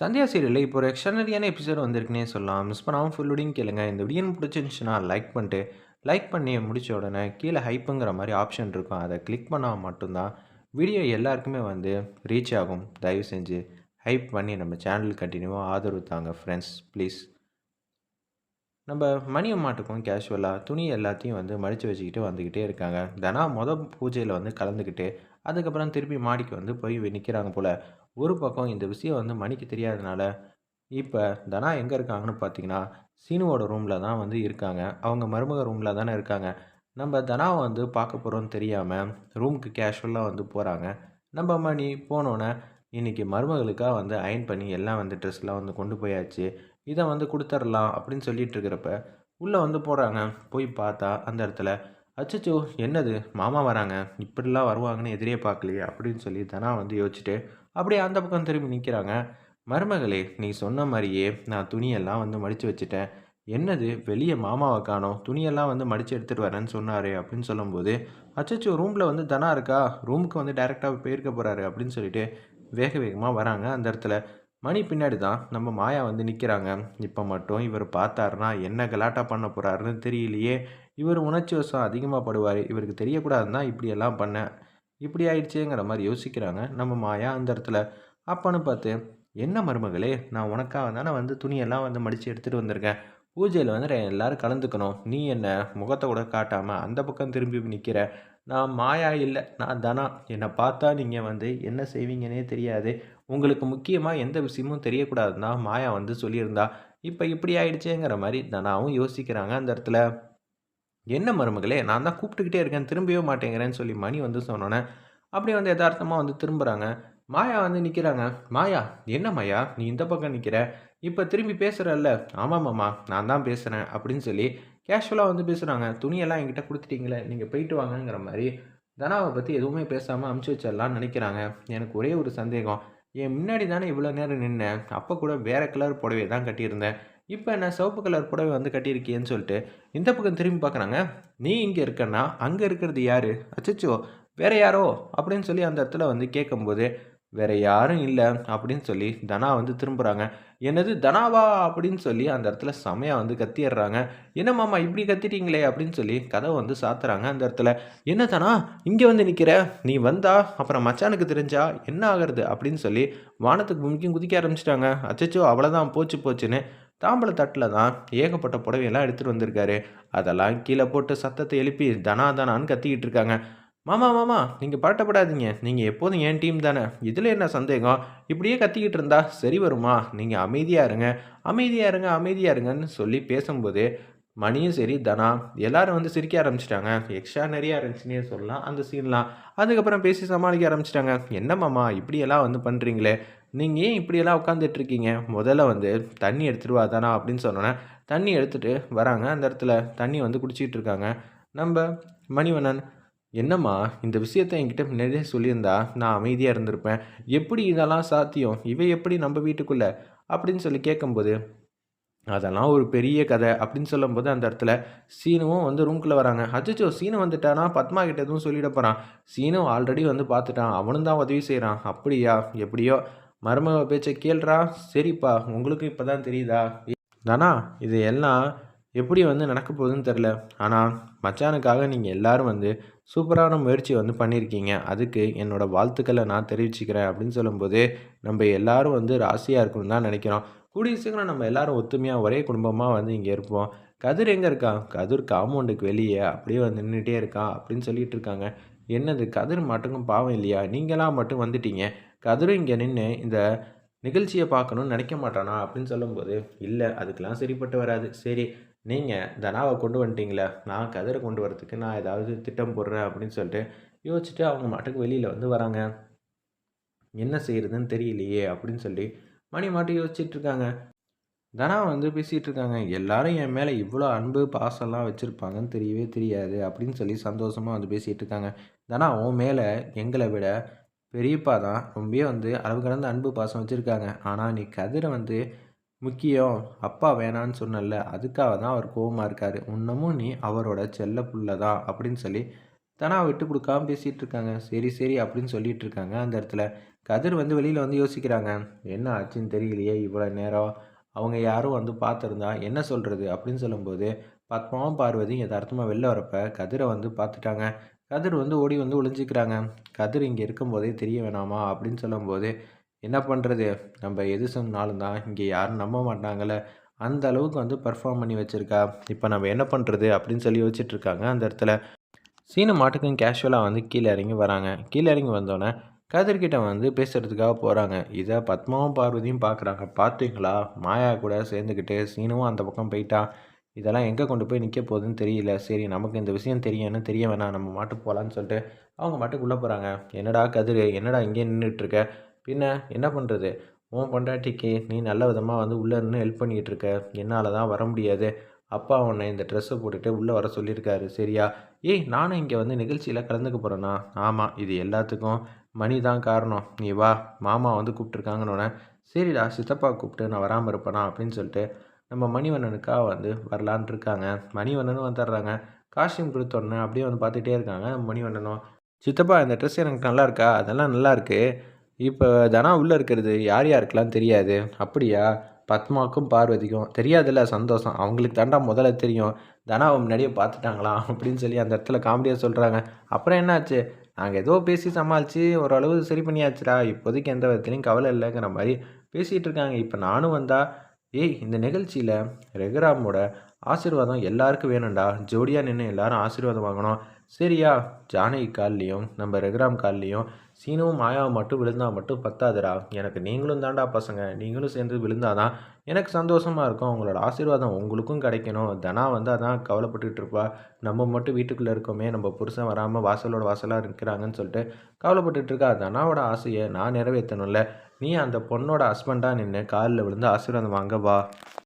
சந்தியா சீரியலில் இப்போ ஒரு எக்ஸ்ட்ரானரியான எபிசோட் வந்திருக்குன்னே சொல்லலாம். மிஸ் பண்ணாமல் ஃபுல்லோடையும் கேளுங்க. இந்த வீடியோ பிடிச்சிருந்துச்சுன்னா லைக் பண்ணிட்டு லைக் பண்ணி முடிச்ச உடனே கீழே ஹைப்புங்கிற மாதிரி ஆப்ஷன் இருக்கும். அதை கிளிக் பண்ணால் மட்டும்தான் வீடியோ எல்லாருக்குமே வந்து ரீச் ஆகும். தயவு செஞ்சு ஹைப் பண்ணி நம்ம சேனல் கண்டினியூவாக ஆதரவு தாங்க ஃப்ரெண்ட்ஸ் ப்ளீஸ் நம்ம மணி அம்மாட்டுக்கும் கேஷுவலாக துணி எல்லாத்தையும் வந்து மடித்து வச்சுக்கிட்டு வந்துக்கிட்டே இருக்காங்க. தனா மொதல் பூஜையில் வந்து கலந்துக்கிட்டு அதுக்கப்புறம் திருப்பி மாடிக்கு வந்து போய் நிற்கிறாங்க போல். ஒரு பக்கம் இந்த விஷயம் வந்து மணிக்கு தெரியாதனால இப்போ தனா எங்கே இருக்காங்கன்னு பார்த்தீங்கன்னா சீனுவோட ரூமில் தான் வந்து இருக்காங்க. அவங்க மருமக ரூமில் தானே இருக்காங்க. நம்ம தனாவை வந்து பார்க்க போகிறோன்னு தெரியாமல் ரூமுக்கு கேஷுவலாக வந்து போகிறாங்க நம்ம மணி போனோன்னே இன்றைக்கி மருமகளுக்காக வந்து அயன் பண்ணி எல்லாம் வந்து ட்ரெஸ்லாம் வந்து கொண்டு போயாச்சு. இதை வந்து கொடுத்துர்லாம் அப்படின்னு சொல்லிட்டு இருக்கிறப்ப உள்ளே வந்து போகிறாங்க போய் பார்த்தா அந்த இடத்துல அச்சச்சோ என்னது? மாமா வராங்க. இப்படிலாம் வருவாங்கன்னு எதிரே பார்க்கலையே அப்படின்னு சொல்லி தனா வந்து யோசிச்சுட்டு அப்படியே அந்த பக்கம் திரும்பி நிற்கிறாங்க மருமகளே நீ சொன்ன மாதிரியே நான் துணியெல்லாம் வந்து மடித்து வச்சுட்டேன். என்னது? வெளியே மாமாவை காணோம். துணியெல்லாம் வந்து மடித்து எடுத்துகிட்டு வரேன்னு சொன்னார் அப்படின்னு சொல்லும்போது அச்சச்சோ ரூமில் வந்து தனா இருக்கா? ரூமுக்கு வந்து டைரெக்டாக போயிருக்க போகிறாரு அப்படின்னு சொல்லிட்டு வேக வேகமாக வராங்க அந்த இடத்துல. மணி பின்னாடி தான் நம்ம மாயா வந்து நிற்கிறாங்க இப்போ மட்டும் இவர் பார்த்தாருனா என்ன கலாட்டா பண்ண போகிறாருன்னு தெரியலையே. இவர் உணர்ச்சி வசம் அதிகமாக படுவார். இவருக்கு தெரியக்கூடாதுன்னா இப்படியெல்லாம் பண்ணேன் இப்படி ஆயிடுச்சேங்கிற மாதிரி யோசிக்கிறாங்க நம்ம மாயா அந்த இடத்துல. அப்பான்னு பார்த்து என்ன மருமகளே நான் உனக்காக தானே வந்து துணியெல்லாம் வந்து மடித்து எடுத்துகிட்டு வந்திருக்கேன். பூஜையில் வந்து எல்லோரும் கலந்துக்கணும். நீ என்ன முகத்தை கூட காட்டாமல் அந்த பக்கம் திரும்பி நிற்கிற நான் மாயா இல்லை நான் தனா. என்னை பார்த்தா நீங்கள் வந்து என்ன செய்வீங்கன்னே தெரியாது. உங்களுக்கு முக்கியமாக எந்த விஷயமும் தெரியக்கூடாதுன்னா மாயா வந்து சொல்லியிருந்தா இப்போ இப்படி ஆயிடுச்சேங்கிற மாதிரி தனாவும் யோசிக்கிறாங்க அந்த இடத்துல. என்ன மருமகளே நான் தான் கூப்பிட்டுக்கிட்டே இருக்கேன் திரும்பவே மாட்டேங்கிறேன்னு சொல்லி மணி வந்து சொன்னோன்னே அப்படியே வந்து யதார்த்தமாக வந்து திரும்புகிறாங்க மாயா வந்து நிற்கிறாங்க மாயா என்ன மாயா? நீ இந்த பக்கம் நிற்கிற இப்போ திரும்பி பேசுகிறல்ல ஆமாம் மாமா நான் தான் பேசுகிறேன் அப்படின்னு சொல்லி கேஷுவலாக வந்து பேசுகிறாங்க துணியெல்லாம் என்கிட்ட கொடுத்துட்டீங்களே நீங்கள் போயிட்டு வாங்கங்கிற மாதிரி தனாவை பற்றி எதுவுமே பேசாமல் அமுச்சு வச்சிடலான்னு நினைக்கிறாங்க. எனக்கு ஒரே ஒரு சந்தேகம். என் முன்னாடி தானே இவ்வளோ நேரம் நின்னேன். அப்போ கூட வேறு கலர் புடவையை தான் கட்டியிருந்தேன். இப்போ என்ன சிவப்பு கலர் புடவை வந்து கட்டியிருக்கியேன்னு சொல்லிட்டு இந்த பக்கம் திரும்பி பார்க்குறாங்க. நீ இங்கே இருக்கன்னா அங்கே இருக்கிறது யார்? அச்சச்சோ வேற யாரோ? அப்படின்னு சொல்லி அந்த இடத்துல வந்து கேட்கும்போது வேற யாரும் இல்லை அப்படின்னு சொல்லி தனா வந்து திரும்புகிறாங்க என்னது தனாவா அப்படின்னு சொல்லி அந்த இடத்துல செமையாக வந்து கத்திடுறாங்க என்ன மாமா இப்படி கத்திட்டீங்களே அப்படின்னு சொல்லி கதவை வந்து சாத்துறாங்க அந்த இடத்துல. என்ன தனா இங்கே வந்து நிற்கிற நீ வந்தா அப்புறம் மச்சானுக்கு தெரிஞ்சா என்ன ஆகிறது அப்படின்னு சொல்லி வானத்துக்கு பூமிக்கும் குதிக்க ஆரம்பிச்சிட்டாங்க. அச்சச்சோ அவ்வளோதான் போச்சு போச்சுன்னு தாம்பள தட்டில் தான் ஏகப்பட்ட புடவையெல்லாம் எடுத்துகிட்டு வந்திருக்காரு. அதெல்லாம் கீழே போட்டு சத்தத்தை எழுப்பி தனா தனான்னு கத்திக்கிட்டு இருக்காங்க. மாமா மாமா நீங்கள் பட்டப்படாதீங்க நீங்கள் எப்போதும் என் டீம் தானே. இதில் என்ன சந்தேகம்? இப்படியே கத்திக்கிட்டு இருந்தா சரி வருமா? நீங்கள் அமைதியாக இருங்க. அமைதியாக இருங்க அமைதியாக இருங்கன்னு சொல்லி பேசும்போது மணியும் சரி தனா எல்லாரும் வந்து சிரிக்க ஆரம்பிச்சிட்டாங்க. எக்ஸ்ட்ரா நிறையா இருந்துச்சுன்னே சொல்லலாம். அந்த சீன்லாம் அதுக்கப்புறம் பேசி சமாளிக்க ஆரம்பிச்சிட்டாங்க. என்ன மாமா இப்படியெல்லாம் வந்து பண்ணுறீங்களே நீங்கள் ஏன் இப்படியெல்லாம் உட்காந்துட்ருக்கீங்க முதல்ல வந்து தண்ணி எடுத்துகிட்டு வா தானா அப்படின்னு சொன்னோன்னே தண்ணி எடுத்துகிட்டு வராங்க அந்த இடத்துல. தண்ணி வந்து குடிச்சிக்கிட்டு இருக்காங்க. நம்ம மணிவண்ணன் என்னம்மா இந்த விஷயத்த என்கிட்ட முன்னாடியே சொல்லியிருந்தா நான் அமைதியாக இருந்திருப்பேன். எப்படி இதெல்லாம் சாத்தியம்? இவை எப்படி நம்ம வீட்டுக்குள்ளே? அப்படின்னு சொல்லி கேட்கும்போது அதெல்லாம் ஒரு பெரிய கதை அப்படின்னு சொல்லும்போது அந்த இடத்துல சீனுவும் வந்து ரூம்குள்ளே வராங்க. அச்சோ சீனு வந்துட்டானா? பத்மா கிட்ட எதுவும் சொல்லிட போகிறான் சீனு ஆல்ரெடி வந்து பார்த்துட்டான். அவனும் தான் உதவி செய்கிறான் அப்படியா? எப்படியோ? மருமக பேச்சை கேள்றா. சரிப்பா உங்களுக்கு இப்போ தான் தெரியுதா? தானா இது எல்லாம் எப்படி வந்து நடக்க போகுதுன்னு தெரில ஆனால் மச்சானுக்காக நீங்கள் எல்லோரும் வந்து சூப்பரான முயற்சி வந்து பண்ணியிருக்கீங்க. அதுக்கு என்னோடய வாழ்த்துக்களை நான் தெரிவிச்சுக்கிறேன் அப்படின்னு சொல்லும்போது நம்ம எல்லோரும் வந்து ராசியாக இருக்கணும்னு தான் நினைக்கிறோம். கூடிய சீக்கிரம் நம்ம எல்லோரும் ஒத்துமையாக ஒரே குடும்பமாக வந்து இங்கே இருப்போம். கதிர் எங்கே இருக்கான் கதிர் காம்பவுண்டுக்கு வெளியே அப்படியே வந்து நின்றுட்டே இருக்கான் அப்படின்னு சொல்லிட்டு இருக்காங்க. என்னது கதிர் மட்டும் பாவம் இல்லையா? நீங்களாம் மட்டும் வந்துட்டீங்க. கதிரும் இங்கே நின்று இந்த நிகழ்ச்சியை பார்க்கணுன்னு நினைக்க மாட்டானா? அப்படின்னு சொல்லும்போது இல்லை அதுக்கெலாம் சரிப்பட்டு வராது. சரி நீங்கள் தனாவை கொண்டு வந்துட்டீங்களே நான் கதிரை கொண்டு வரதுக்கு நான் ஏதாவது திட்டம் போடுறேன் அப்படின்னு சொல்லிட்டு யோசிச்சுட்டு அவங்க மாட்டுக்கு வெளியில் வந்து வராங்க. என்ன செய்கிறதுன்னு தெரியலையே அப்படின்னு சொல்லி மணி மாட்டு யோசிச்சுட்டு இருக்காங்க. தனா வந்து பேசிகிட்டு இருக்காங்க. எல்லாரும் என் மேலே இவ்வளோ அன்பு பாசம்லாம் வச்சுருப்பாங்கன்னு தெரியவே தெரியாது அப்படின்னு சொல்லி சந்தோஷமாக வந்து பேசிகிட்டு இருக்காங்க. தனா உன் மேலே எங்களை விட பெரியப்பா தான் ரொம்பவே வந்து அளவு கடந்த அன்பு பாசம் வச்சுருக்காங்க. ஆனால் நீ கதிரை வந்து முக்கியம் அப்பா வேணான்னு சொன்னல அதுக்காக தான் அவர் கோபமாக இருக்கார். இன்னமும் நீ அவரோட செல்ல புள்ள தான் அப்படின்னு சொல்லி தனா விட்டு கொடுக்காம பேசிகிட்டு இருக்காங்க. சரி சரி அப்படின்னு சொல்லிட்டு இருக்காங்க அந்த இடத்துல. கதிர் வந்து வெளியில் வந்து யோசிக்கிறாங்க என்ன ஆச்சுன்னு தெரியலையே இவ்வளோ நேரம் அவங்க யாரும் வந்து பார்த்துருந்தா என்ன சொல்கிறது அப்படின்னு சொல்லும்போது பத்மாவும் பார்வதியும் யதார்த்தமாக வெளில வரப்ப கதிரை வந்து பார்த்துட்டாங்க. கதிர் வந்து ஓடி வந்து ஒளிஞ்சிக்கிறாங்க. கதிர் இங்கே இருக்கும்போதே தெரிய வேணாமா? அப்படின்னு சொல்லும்போது என்ன பண்ணுறது நம்ம எது சொன்னாலும் தான் இங்கே யாரும் நம்ப மாட்டாங்களே அந்த அளவுக்கு வந்து பர்ஃபார்ம் பண்ணி வச்சுருக்கா. இப்போ நம்ம என்ன பண்ணுறது அப்படின்னு சொல்லி யோசிச்சுட்டு இருக்காங்க அந்த இடத்துல. சீன மாட்டுக்கும் கேஷுவலாக வந்து கீழே இறங்கி வராங்க. கீழே இறங்கி வந்தோடனே கதிர்கிட்ட வந்து பேசுகிறதுக்காக போகிறாங்க இதை பத்மாவும் பார்வதியும் பார்க்குறாங்க பார்த்தீங்களா மாயா கூட சேர்ந்துக்கிட்டு சீனவும் அந்த பக்கம் போயிட்டான் இதெல்லாம் எங்கே கொண்டு போய் நிற்க போகுதுன்னு தெரியல. சரி நமக்கு இந்த விஷயம் தெரியும்னு தெரிய வேணாம். நம்ம மாட்டுக்கு போகலான்னு சொல்லிட்டு அவங்க மாட்டுக்குள்ளே போகிறாங்க என்னடா கதிர்? என்னடா இங்கே நின்றுட்டுருக்க பின்ன என்ன பண்ணுறது உன் பொண்டாட்டிக்கு நீ நல்ல விதமாக வந்து உள்ளே நின்று ஹெல்ப் பண்ணிக்கிட்டு இருக்க. என்னால் தான் வர முடியாது. அப்பா உன்னை இந்த ட்ரெஸ்ஸை போட்டுட்டு உள்ளே வர சொல்லியிருக்காரு. சரியா? ஏய் நானும் இங்கே வந்து நிகழ்ச்சியில் கலந்துக்க போகிறேண்ணா ஆமாம் இது எல்லாத்துக்கும் மணி தான் காரணம். நீ வா மாமா வந்து கூப்பிட்ருக்காங்கன்னொன்னே சரிடா சித்தப்பா கூப்பிட்டு நான் வராமல் இருப்பேனா? அப்படின்னு சொல்லிட்டு நம்ம மணிவண்ணனுக்காக வந்து வரலான் இருக்காங்க. மணிவண்ணனும் வந்துடுறாங்க. காஸ்டியூம் கொடுத்தோடனே அப்படியே வந்து பார்த்துட்டே இருக்காங்க மணிவண்ணனும். சித்தப்பா இந்த ட்ரெஸ் எனக்கு நல்லா இருக்கா? அதெல்லாம் நல்லா இருக்குது இப்போ தனா உள்ளே இருக்கிறது யார் யாருக்கெல்லாம் தெரியாது? அப்படியா? பத்மாவுக்கும் பார்வதிக்கும். தெரியாதுல்ல சந்தோஷம். அவங்களுக்கு தாண்டா முதல்ல தெரியும். தனாவை முன்னாடியே பார்த்துட்டாங்களாம் அப்படின்னு சொல்லி அந்த இடத்துல காமெடியாக சொல்கிறாங்க அப்புறம் என்னாச்சு? நாங்கள் ஏதோ பேசி சமாளித்து ஓரளவு சரி பண்ணியாச்சுடா. இப்போதைக்கு எந்த விதத்துலையும் கவலை இல்லைங்கிற மாதிரி பேசிகிட்டு இருக்காங்க. இப்போ நானும் வந்தால் ஏய் இந்த நிகழ்ச்சியில் ரெகுராமோட ஆசீர்வாதம் எல்லாருக்கும் வேணும்டா. ஜோடியாக நின்று எல்லாரும் ஆசீர்வாதம் வாங்கணும். சரியா? ஜானகி கால்லையும் நம்ம ரெகுராம் கால்லையும் சீனுவும் மாயாவும் மட்டும் விழுந்தால் மட்டும் பத்தாதுடா. எனக்கு நீங்களும் தாண்டா பசங்க. நீங்களும் சேர்ந்து விழுந்தாதான் எனக்கு சந்தோஷமாக இருக்கும். உங்களோட ஆசீர்வாதம் உங்களுக்கும் கிடைக்கணும். தனா வந்து அதான் கவலைப்பட்டுக்கிட்டு இருப்பா. நம்ம மட்டும் வீட்டுக்குள்ளே இருக்கோமே. நம்ம புருஷன் வராமல் வாசலோட வாசலாக இருக்கிறாங்கன்னு சொல்லிட்டு கவலைப்பட்டுட்டு இருக்கா. தனாவோட ஆசையை நான் நிறைவேற்றணும்ல நீ அந்த பொண்ணோட ஹஸ்பண்டாக நின்று காலில் விழுந்து ஆசீர்வாதம் வாங்க வா.